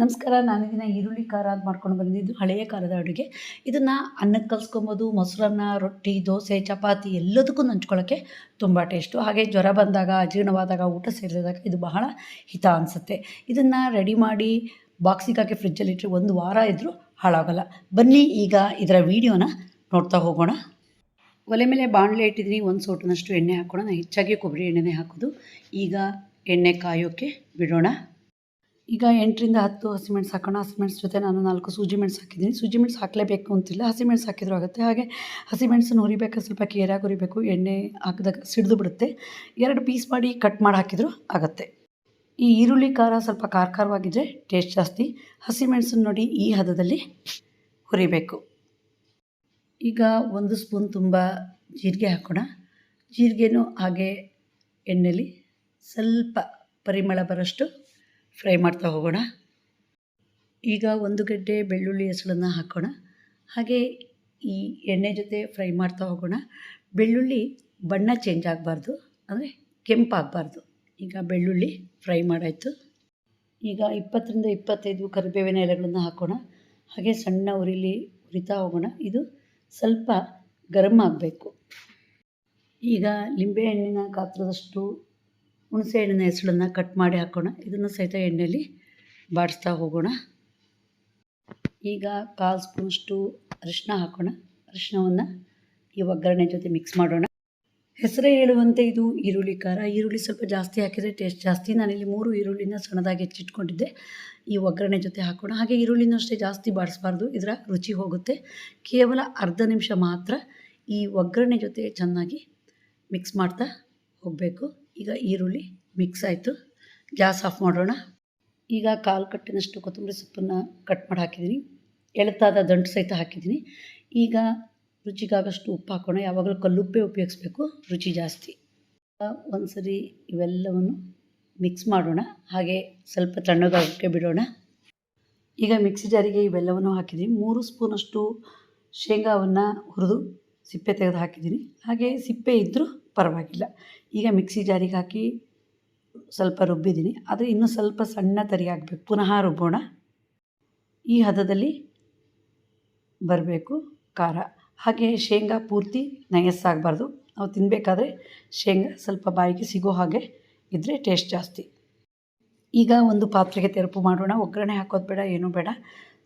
ನಮಸ್ಕಾರ ನಾನು ಇದನ್ನ ಈರುಳ್ಳಿ ಖಾರ ಅಂತ ಮಾಡ್ಕೊಂಡು ಬಂದಿದ್ದು ಹಳೆಯ ಕಾಲದ ಅಡುಗೆ. ಇದನ್ನು ಅನ್ನಕ್ಕೆ ಕಲ್ಸ್ಕೊಬೋದು, ಮೊಸರನ್ನ, ರೊಟ್ಟಿ, ದೋಸೆ, ಚಪಾತಿ ಎಲ್ಲದಕ್ಕೂ ನಂಚ್ಕೊಳ್ಳೋಕ್ಕೆ ತುಂಬ ಟೇಸ್ಟು ಹಾಗೆ ಜ್ವರ ಬಂದಾಗ, ಅಜೀರ್ಣವಾದಾಗ, ಊಟ ಸೇರಿದಾಗ ಇದು ಬಹಳ ಹಿತ ಅನಿಸುತ್ತೆ. ಇದನ್ನು ರೆಡಿ ಮಾಡಿ ಬಾಕ್ಸಿಗೆ ಹಾಕಿ ಫ್ರಿಜ್ಜಲ್ಲಿಟ್ಟರೆ ಒಂದು ವಾರ ಇದ್ದರೂ ಹಾಳಾಗಲ್ಲ. ಬನ್ನಿ ಈಗ ಇದರ ವೀಡಿಯೋನ ನೋಡ್ತಾ ಹೋಗೋಣ. ಒಲೆ ಮೇಲೆ ಬಾಣಲೆ ಇಟ್ಟಿದ್ದೀನಿ, ಒಂದು ಸೋಟನಷ್ಟು ಎಣ್ಣೆ ಹಾಕೋಣ. ನಾನು ಹೆಚ್ಚಾಗಿ ಕೊಬ್ಬರಿ ಎಣ್ಣೆನೇ ಹಾಕೋದು. ಈಗ ಎಣ್ಣೆ ಕಾಯೋಕ್ಕೆ ಬಿಡೋಣ. ಈಗ ಎಂಟರಿಂದ ಹತ್ತು ಹಸಿಮೆಣಸು ಹಾಕೋಣ. ಹಸಿಮೆಣಸು ಜೊತೆ ನಾನು ನಾಲ್ಕು ಸೂಜಿ ಮೆಣಸು ಹಾಕಿದ್ದೀನಿ. ಸೂಜಿ ಮೆಣಸು ಹಾಕಲೇಬೇಕು ಅಂತಿಲ್ಲ. ಹಸಿಮೆಣಸು ಹಾಕಿದ್ರು ಆಗುತ್ತೆ. ಹಾಗೆ ಹಸಿಮೆಣಸನ್ನು ಹುರಿಬೇಕಾದ್ರೆ ಸ್ವಲ್ಪ ಕೇರಾಗಿ ಹುರಿಬೇಕು. ಎಣ್ಣೆ ಹಾಕಿದಾಗ ಸಿಡಿದು ಬಿಡುತ್ತೆ. ಎರಡು ಪೀಸ್ ಮಾಡಿ ಕಟ್ ಮಾಡಿ ಹಾಕಿದರೂ ಆಗುತ್ತೆ. ಈ ಈರುಳ್ಳಿ ಖಾರ ಸ್ವಲ್ಪ ಖಾರ ಖಾರವಾಗಿದ್ದರೆ ಟೇಸ್ಟ್ ಜಾಸ್ತಿ. ಹಸಿಮೆಣಸನ್ನು ನೋಡಿ ಈ ಹದದಲ್ಲಿ ಹುರಿಬೇಕು. ಈಗ ಒಂದು ಸ್ಪೂನ್ ತುಂಬ ಜೀರಿಗೆ ಹಾಕೋಣ. ಜೀರಿಗೆನೂ ಹಾಗೆ ಎಣ್ಣೆಲಿ ಸ್ವಲ್ಪ ಪರಿಮಳ ಬರೋಷ್ಟು ಫ್ರೈ ಮಾಡ್ತಾ ಹೋಗೋಣ. ಈಗ ಒಂದು ಗಡ್ಡೆ ಬೆಳ್ಳುಳ್ಳಿ ಹೆಸಳನ್ನು ಹಾಕೋಣ. ಹಾಗೆ ಈ ಎಣ್ಣೆ ಜೊತೆ ಫ್ರೈ ಮಾಡ್ತಾ ಹೋಗೋಣ. ಬೆಳ್ಳುಳ್ಳಿ ಬಣ್ಣ ಚೇಂಜ್ ಆಗಬಾರ್ದು, ಅಂದರೆ ಕೆಂಪಾಗಬಾರ್ದು ಈಗ ಬೆಳ್ಳುಳ್ಳಿ ಫ್ರೈ ಮಾಡಾಯಿತು. ಈಗ ಇಪ್ಪತ್ತರಿಂದ ಇಪ್ಪತ್ತೈದು ಕರಿಬೇವಿನ ಎಲೆಗಳನ್ನು ಹಾಕೋಣ. ಹಾಗೆ ಸಣ್ಣ ಉರಿಲಿ ಹುರಿತಾ ಹೋಗೋಣ. ಇದು ಸ್ವಲ್ಪ ಗರಮ್ ಆಗಬೇಕು. ಈಗ ಲಿಂಬೆಹಣ್ಣಿನ ಗಾತ್ರದಷ್ಟು ಹುಣಸೆ ಹಣ್ಣಿನ ಹೆಸಳನ್ನು ಕಟ್ ಮಾಡಿ ಹಾಕೋಣ. ಇದನ್ನು ಸಹಿತ ಎಣ್ಣೆಯಲ್ಲಿ ಬಾಡಿಸ್ತಾ ಹೋಗೋಣ. ಈಗ ಕಾಲು ಸ್ಪೂನಷ್ಟು ಅರಿಶಿನ ಹಾಕೋಣ. ಅರಿಶಿನವನ್ನು ಈ ಒಗ್ಗರಣೆ ಜೊತೆ ಮಿಕ್ಸ್ ಮಾಡೋಣ. ಹೆಸರೇ ಹೇಳುವಂತೆ ಇದು ಈರುಳ್ಳಿ ಖಾರ. ಈರುಳ್ಳಿ ಸ್ವಲ್ಪ ಜಾಸ್ತಿ ಹಾಕಿದರೆ ಟೇಸ್ಟ್ ಜಾಸ್ತಿ. ನಾನಿಲ್ಲಿ ಮೂರು ಈರುಳ್ಳಿನ ಸಣ್ಣದಾಗಿ ಹೆಚ್ಚಿಟ್ಕೊಂಡಿದ್ದೆ. ಈ ಒಗ್ಗರಣೆ ಜೊತೆ ಹಾಕೋಣ. ಹಾಗೆ ಈರುಳ್ಳಿನೂ ಅಷ್ಟೇ ಜಾಸ್ತಿ ಬಾಡಿಸ್ಬಾರ್ದು. ಇದರ ರುಚಿ ಹೋಗುತ್ತೆ. ಕೇವಲ ಅರ್ಧ ನಿಮಿಷ ಮಾತ್ರ ಈ ಒಗ್ಗರಣೆ ಜೊತೆ ಚೆನ್ನಾಗಿ ಮಿಕ್ಸ್ ಮಾಡ್ತಾ ಹೋಗಬೇಕು. ಈಗ ಈರುಳ್ಳಿ ಮಿಕ್ಸ್ ಆಯಿತು. ಗ್ಯಾಸ್ ಆಫ್ ಮಾಡೋಣ. ಈಗ ಕಾಲು ಕಟ್ಟಿನಷ್ಟು ಕೊತ್ತಂಬರಿ ಸೊಪ್ಪನ್ನು ಕಟ್ ಮಾಡಿ ಹಾಕಿದ್ದೀನಿ ಎಳೆತಾದ ದಂಟು ಸಹಿತ ಹಾಕಿದ್ದೀನಿ ಈಗ ರುಚಿಗಾಗಷ್ಟು ಉಪ್ಪು ಹಾಕೋಣ. ಯಾವಾಗಲೂ ಕಲ್ಲುಪ್ಪೇ ಉಪಯೋಗಿಸ್ಬೇಕು. ರುಚಿ ಜಾಸ್ತಿ. ಒಂದು ಸರಿ ಇವೆಲ್ಲವನ್ನು ಮಿಕ್ಸ್ ಮಾಡೋಣ. ಹಾಗೆ ಸ್ವಲ್ಪ ತಣ್ಣಗಾಗೋಕ್ಕೆ ಬಿಡೋಣ. ಈಗ ಮಿಕ್ಸಿ ಜಾರಿಗೆ ಇವೆಲ್ಲವನ್ನು ಹಾಕಿದ್ದೀನಿ ಮೂರು ಸ್ಪೂನಷ್ಟು ಶೇಂಗಾವನ್ನು ಹುರಿದು ಸಿಪ್ಪೆ ತೆಗೆದು ಹಾಕಿದ್ದೀನಿ ಹಾಗೆ ಸಿಪ್ಪೆ ಇದ್ದರೂ ಪರವಾಗಿಲ್ಲ. ಈಗ ಮಿಕ್ಸಿ ಜಾರಿಗೆ ಹಾಕಿ ಸ್ವಲ್ಪ ರುಬ್ಬಿದ್ದೀನಿ. ಆದರೆ ಇನ್ನೂ ಸ್ವಲ್ಪ ಸಣ್ಣ ತರಿ ಆಗಬೇಕು ಪುನಃ ರುಬ್ಬೋಣ. ಈ ಹದದಲ್ಲಿ ಬರಬೇಕು ಖಾರ. ಹಾಗೆ ಶೇಂಗಾ ಪೂರ್ತಿ ನಯಸ್ಸಾಗಬಾರ್ದು ನಾವು ತಿನ್ನಬೇಕಾದ್ರೆ ಶೇಂಗಾ ಸ್ವಲ್ಪ ಬಾಯಿಗೆ ಸಿಗೋ ಹಾಗೆ ಇದ್ದರೆ ಟೇಸ್ಟ್ ಜಾಸ್ತಿ. ಈಗ ಒಂದು ಪಾತ್ರೆಗೆ ತೆರಪು ಮಾಡೋಣ. ಒಗ್ಗರಣೆ ಹಾಕೋದು ಬೇಡ, ಏನೂ ಬೇಡ.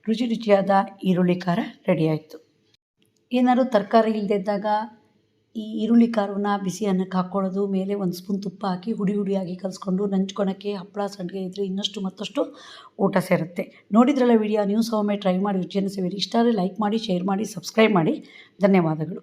ರುಚಿ ರುಚಿಯಾದ ಈರುಳ್ಳಿ ಖಾರ ರೆಡಿ ಏನಾದರೂ ತರಕಾರಿ ಇಲ್ಲದಿದ್ದಾಗ ಈ ಈರುಳ್ಳಿ ಖಾರವನ್ನು ಬಿಸಿ ಅನ್ನಕ್ಕೆ ಹಾಕ್ಕೊಳ್ಳೋದು, ಮೇಲೆ ಒಂದು ಸ್ಪೂನ್ ತುಪ್ಪ ಹಾಕಿ ಹುಡಿ ಹುಡಿಯಾಗಿ ಕಲಿಸ್ಕೊಂಡು ನಂಚ್ಕೊಳಕ್ಕೆ ಹಪ್ಪಳ ಸಂಡಿಗೆ ಇದ್ದರೆ ಇನ್ನಷ್ಟು ಮತ್ತಷ್ಟು ಊಟ ಸೇರುತ್ತೆ. ನೋಡಿದ್ರಲ್ಲ ವಿಡಿಯೋ, ನೀವು ಒಮ್ಮೆ ಟ್ರೈ ಮಾಡಿ ರುಚಿಯನ್ನು ಸೇವಿರಿ ಇಷ್ಟ ಆದರೆ ಲೈಕ್ ಮಾಡಿ, ಶೇರ್ ಮಾಡಿ, ಸಬ್ಸ್ಕ್ರೈಬ್ ಮಾಡಿ. ಧನ್ಯವಾದಗಳು.